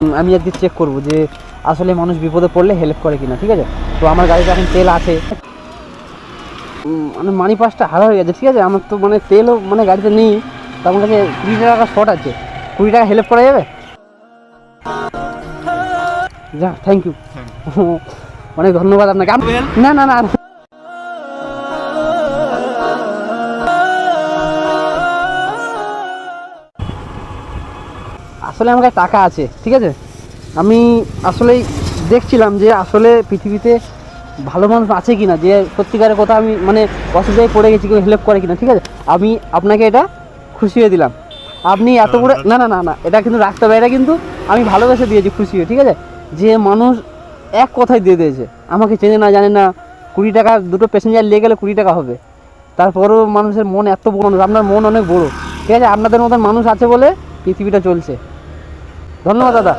আমি আজকে চেক করব যে আসলে মানুষ বিপদে পড়লে হেল্প করে কিনা ঠিক আছে? তো আমার গাড়িতে এখন তেল আছে। মানে মানি পাসটা হারা হয়ে গেছে ঠিক আছে? আমার তো মানে তেলও মানে গাড়িতে নেই। তো আমার কাছে কুড়ি টাকা শর্ট আছে। কুড়ি টাকা হেল্প করা যাবে? যা থ্যাংক ইউ অনেক ধন্যবাদ আপনাকে। না না না। আসলে আমার কাছে টাকা আছে ঠিক আছে? আমি আসলেই দেখছিলাম যে আসলে পৃথিবীতে ভালো মানুষ আছে কি না যে সত্যিকারের কথা আমি মানে অসুবিধায় পড়ে গেছি কেউ হেল্প করে কিনা ঠিক আছে? আমি আপনাকে এটা খুশি হয়ে দিলাম। আপনি এত করে না না না না এটা কিন্তু রাখতে হবে এটা কিন্তু আমি ভালোবেসে দিয়েছি খুশি হয়ে ঠিক আছে? যে মানুষ এক কথায় দিয়ে দিয়েছে আমাকে চেনে না জানে না কুড়ি টাকা দুটো প্যাসেঞ্জার নিয়ে গেলে কুড়ি টাকা হবে। তারপরও মানুষের মন এত বড় মানুষ আপনার মন অনেক বড় ঠিক আছে? আপনাদের মতন মানুষ আছে বলে পৃথিবীটা চলছে। ধন্যবাদ দাদা।